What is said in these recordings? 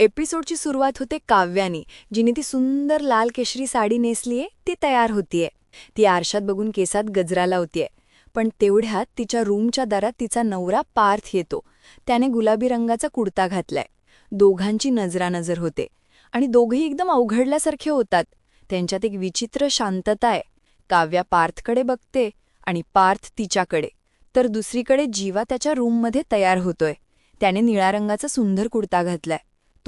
एपिसोडची सुरुवात होते काव्यानी जिने ती सुंदर लाल केशरी साडी नेसलीये ती तयार होतीये. ती आरशात बघून केसात गजरा लावतीये. पण तेवढ्यात तिच्या रूमच्या दारात तिचा नवरा पार्थ येतो. त्याने गुलाबी रंगाचा कुडता घातलाय. दोघांची नजरानजर होते. आणि दोघही एकदम अवघडल्यासारखे होतात. त्यांच्यात एक विचित्र शांतता आहे. काव्या पार्थकडे बघते आणि पार्थ तिच्याकडे. तर दुसरीकडे जीवा त्याच्या रूममध्ये तयार होतोय. त्याने निळ्या रंगाचा सुंदर कुडता घातलाय.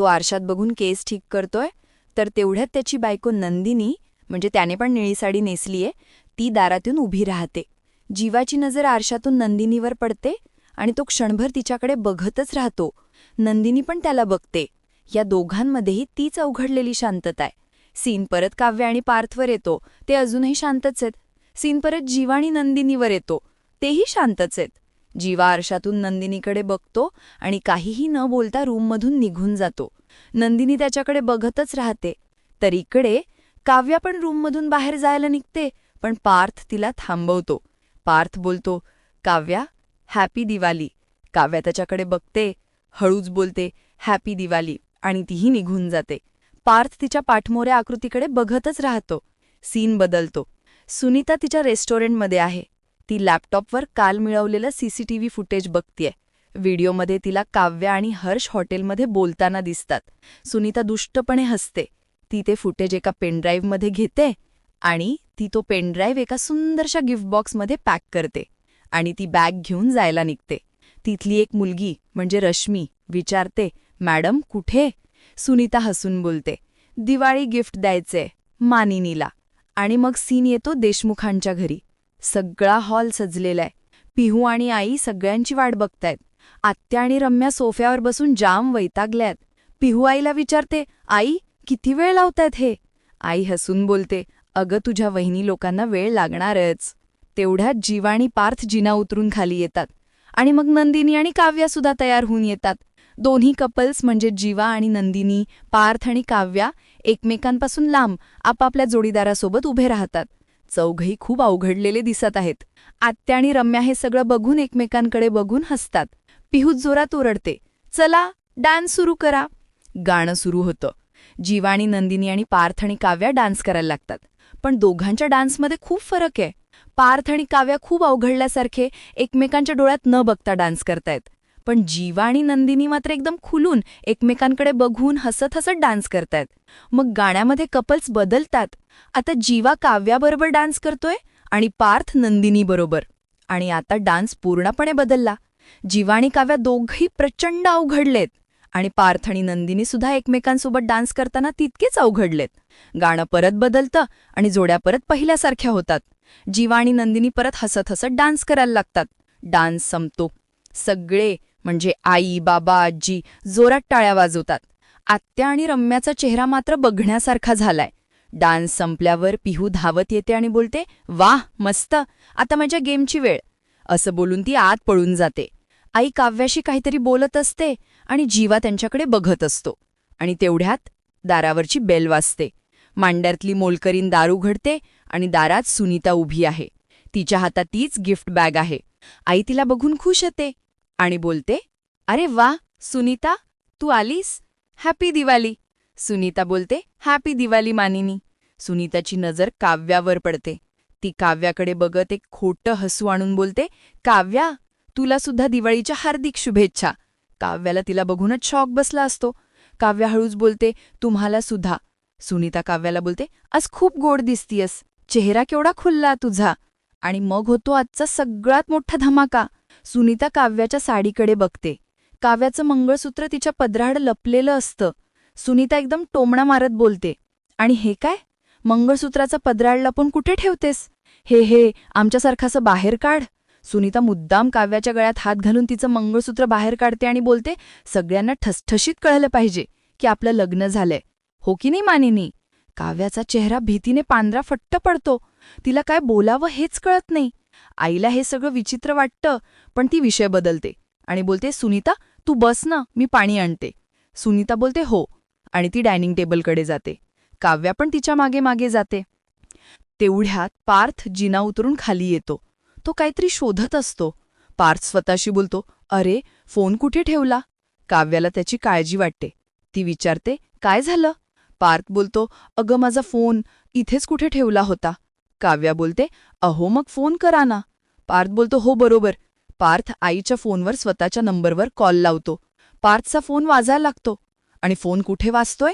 तो आरशात बघून केस ठीक करतोय तर तेवढ्यात त्याची बायको नंदिनी म्हणजे त्याने पण निळी साडी नेसलीये ती दारातून उभी राहते. जीवाची नजर आरशातून नंदिनीवर पडते आणि तो क्षणभर तिच्याकडे बघतच राहतो. नंदिनी पण त्याला बघते. या दोघांमध्येही तीच अवघडलेली शांतता आहे. सीन परत काव्य आणि पार्थवर येतो ते अजूनही शांतच आहेत. सीन परत जीवाणी नंदिनीवर येतो तेही शांतच आहेत. जीवा आरशातून नंदिनीकडे बघतो आणि काहीही न बोलता रूममधून निघून जातो. नंदिनी त्याच्याकडे बघतच राहते. तर इकडे काव्या पण रूममधून बाहेर जायला निघते पण पार्थ तिला थांबवतो. पार्थ बोलतो काव्या हॅपी दिवाली. काव्या त्याच्याकडे बघते हळूच बोलते हॅपी दिवाली. आणि तीही निघून जाते. पार्थ तिच्या पाठमोऱ्या आकृतीकडे बघतच राहतो. सीन बदलतो. सुनीता तिच्या रेस्टॉरंटमध्ये आहे. ती लॅपटॉपवर काल मिळवलेलं सीसीटीव्ही फुटेज बघतीये. व्हिडिओमध्ये तिला काव्य आणि हर्ष हॉटेलमध्ये बोलताना दिसतात. सुनीता दुष्टपणे हसते. ती ते फुटेज एका पेनड्राईव्हमध्ये घेते आणि ती तो पेनड्राईव्ह एका सुंदरशा गिफ्ट बॉक्समध्ये पॅक करते आणि ती बॅग घेऊन जायला निघते. तिथली एक मुलगी म्हणजे रश्मी विचारते मॅडम कुठे? सुनीता हसून बोलते दिवाळी गिफ्ट द्यायचे मानिनीला आणि मग सीन येतो देशमुखांच्या घरी. सगळा हॉल सजलेला आहे पिहू आणि आई सगळ्यांची वाट बघतायत. आत्या आणि रम्या सोफ्यावर बसून जाम वैतागल्यात. पिहू आईला विचारते आई किती वेळ लावतायत हे? आई हसून बोलते अगं तुझ्या वहिनी लोकांना वेळ लागणारच. तेवढ्यात जीवा आणि पार्थ जिना उतरून खाली येतात. आणि मग नंदिनी आणि काव्यासुद्धा तयार होऊन येतात. दोन्ही कपल्स म्हणजे जीवा आणि नंदिनी पार्थ आणि काव्या एकमेकांपासून लांब आपापल्या जोडीदारासोबत उभे राहतात. चौघही खूप अवघडलेले दिसत आहेत. आत्या आणि रम्या हे सगळं बघून एकमेकांकडे बघून हसतात. पिहूत जोरात ओरडते चला डान्स सुरू करा. गाणं सुरू होतं. जीवाणी नंदिनी आणि पार्थ आणि काव्या डान्स करायला लागतात. पण दोघांच्या डान्समध्ये खूप फरक आहे. पार्थ आणि काव्या खूप अवघडल्यासारखे एकमेकांच्या डोळ्यात न बघता डान्स करतायत. पण जीवा आणि नंदिनी मात्र एकदम खुलून एकमेकांकडे बघून हसत हसत डान्स करतायत. मग गाण्यामध्ये कपल्स बदलतात. आता जीवा काव्याबरोबर डान्स करतोय आणि पार्थ नंदिनीबरोबर आणि आता डान्स पूर्णपणे बदलला. जीवा आणि काव्या दोघही प्रचंड अवघडलेत. आणि पार्थ आणि नंदिनी सुद्धा एकमेकांसोबत डान्स करताना तितकेच अवघडलेत. गाणं परत बदलतं आणि जोड्या परत पहिल्यासारख्या होतात. जीवा आणि नंदिनी परत हसत हसत डान्स करायला लागतात. डान्स संपतो. सगळे म्हणजे आई बाबा आजी जोरात टाळ्या वाजवतात. आत्या आणि रम्याचा चेहरा मात्र बघण्यासारखा झालाय. डान्स संपल्यावर पिहू धावत येते आणि बोलते वाह मस्त. आता माझ्या गेमची वेळ. असं बोलून ती आत पळून जाते. आई काव्याशी काहीतरी बोलत असते आणि जीवा त्यांच्याकडे बघत असतो. आणि तेवढ्यात दारावरची बेल वाजते. मांड्यातली मोलकरीन दार उघडते आणि दारात सुनीता उभी आहे. तिच्या हातात तीच गिफ्ट बॅग आहे. आई तिला बघून खुश होते. आणि बोलते अरे वा सुनीता तू आलीस? हॅपी दिवाली. सुनीता बोलते हॅपी दिवाली मानिनी. सुनीताची नजर काव्यावर पडते. ती काव्याकडे बघत एक खोटं हसू आणून बोलते काव्या तुला सुद्धा दिवाळीच्या हार्दिक शुभेच्छा. काव्याला तिला बघूनच शॉक बसला असतो. काव्या हळूच बोलते तुम्हाला सुद्धा. सुनीता काव्याला बोलते आज खूप गोड दिसतीयस. चेहरा केवढा खुल्ला तुझा. आणि मग होतो आजचा सगळ्यात मोठा धमाका. सुनीता काव्याच्या साडीकडे बघते. काव्याचं मंगळसूत्र तिच्या पदराड लपलेलं असतं. सुनीता एकदम टोमणा मारत बोलते. आणि हे काय? मंगळसूत्राचा पदराड लपून कुठे ठेवतेस? हे हे आमच्यासारखासं बाहेर काढ. सुनीता मुद्दाम काव्याच्या गळ्यात हात घालून तिचं मंगळसूत्र बाहेर काढते आणि बोलते सगळ्यांना ठसठशीत कळलं पाहिजे की आपलं लग्न झालंय. हो की नाही मानिनी? काव्याचा चेहरा भीतीने पांढरा फट्ट पडतो. तिला काय बोलावं हेच कळत नाही. आईला हे सगळं विचित्र वाटतं पण ती विषय बदलते आणि बोलते सुनीता तू बस ना मी पाणी आणते. सुनीता बोलते हो. आणि ती डायनिंग टेबलकडे जाते. काव्या पण तिच्यामागे मागे जाते. तेवढ्यात पार्थ जिना उतरून खाली येतो. तो काहीतरी शोधत असतो. पार्थ स्वतःशी बोलतो अरे फोन कुठे ठेवला? काव्याला त्याची काळजी वाटते. ती विचारते काय झालं? पार्थ बोलतो अगं माझा फोन इथेच कुठे ठेवला होता? काव्या बोलते अहो मग फोन करा ना. पार्थ बोलतो हो बरोबर. पार्थ आईच्या फोनवर स्वतःच्या नंबरवर कॉल लावतो. पार्थचा फोन वाजायला लागतो. आणि फोन कुठे वाजतोय?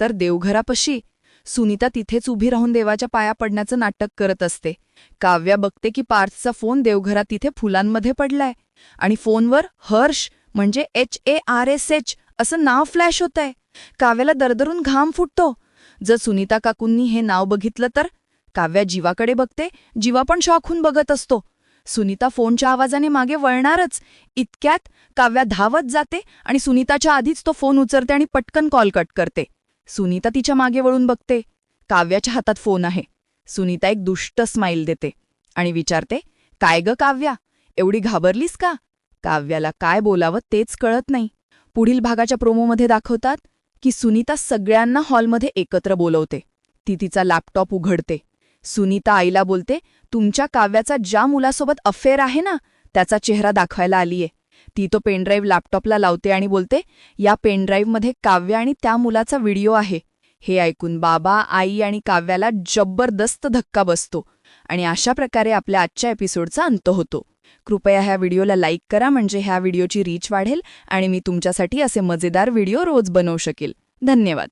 तर देवघरापशी. सुनीता तिथेच उभी राहून देवाच्या पाया पडण्याचं नाटक करत असते. काव्या बघते की पार्थचा फोन देवघरात तिथे फुलांमध्ये पडलाय. आणि फोनवर हर्ष म्हणजे H A R S H असं नाव फ्लॅश होतंय. काव्याला दरदरून घाम फुटतो. जर सुनीता काकूंनी हे नाव बघितलं तर काव्या जीवाकडे बघते जीवा पण शॉकहून बघत असतो. सुनीता फोनच्या आवाजाने मागे वळणारच. इतक्यात काव्या धावत जाते आणि सुनीताच्या आधीच तो फोन उचलते आणि पटकन कॉल कट करते. सुनीता तिच्यामागे वळून बघते. काव्याच्या हातात फोन आहे. सुनीता एक दुष्ट स्माईल देते आणि विचारते काय ग काव्या? एवढी घाबरलीस का? काव्याला काय बोलावं तेच कळत नाही. पुढील भागाच्या प्रोमोमध्ये दाखवतात की सुनीता सगळ्यांना हॉलमध्ये एकत्र बोलवते. ती तिचा लॅपटॉप उघडते. सुनीता आईला बोलते तुमच्या काव्याचा ज्या मुलासोबत अफेअर आहे ना त्याचा चेहरा दाखवायला आलीये. ती तो पेनड्राईव्ह लॅपटॉपला लावते आणि बोलते या पेनड्राईव्हमध्ये काव्य आणि त्या मुलाचा व्हिडिओ आहे. हे ऐकून बाबा आई आणि काव्याला जबरदस्त धक्का बसतो आणि अशा प्रकारे आपल्या आजच्या एपिसोडचा अंत होतो. कृपया ह्या व्हिडिओला लाईक करा म्हणजे ह्या व्हिडिओची रीच वाढेल आणि मी तुमच्यासाठी असे मजेदार व्हिडिओ रोज बनवू शकेल. धन्यवाद.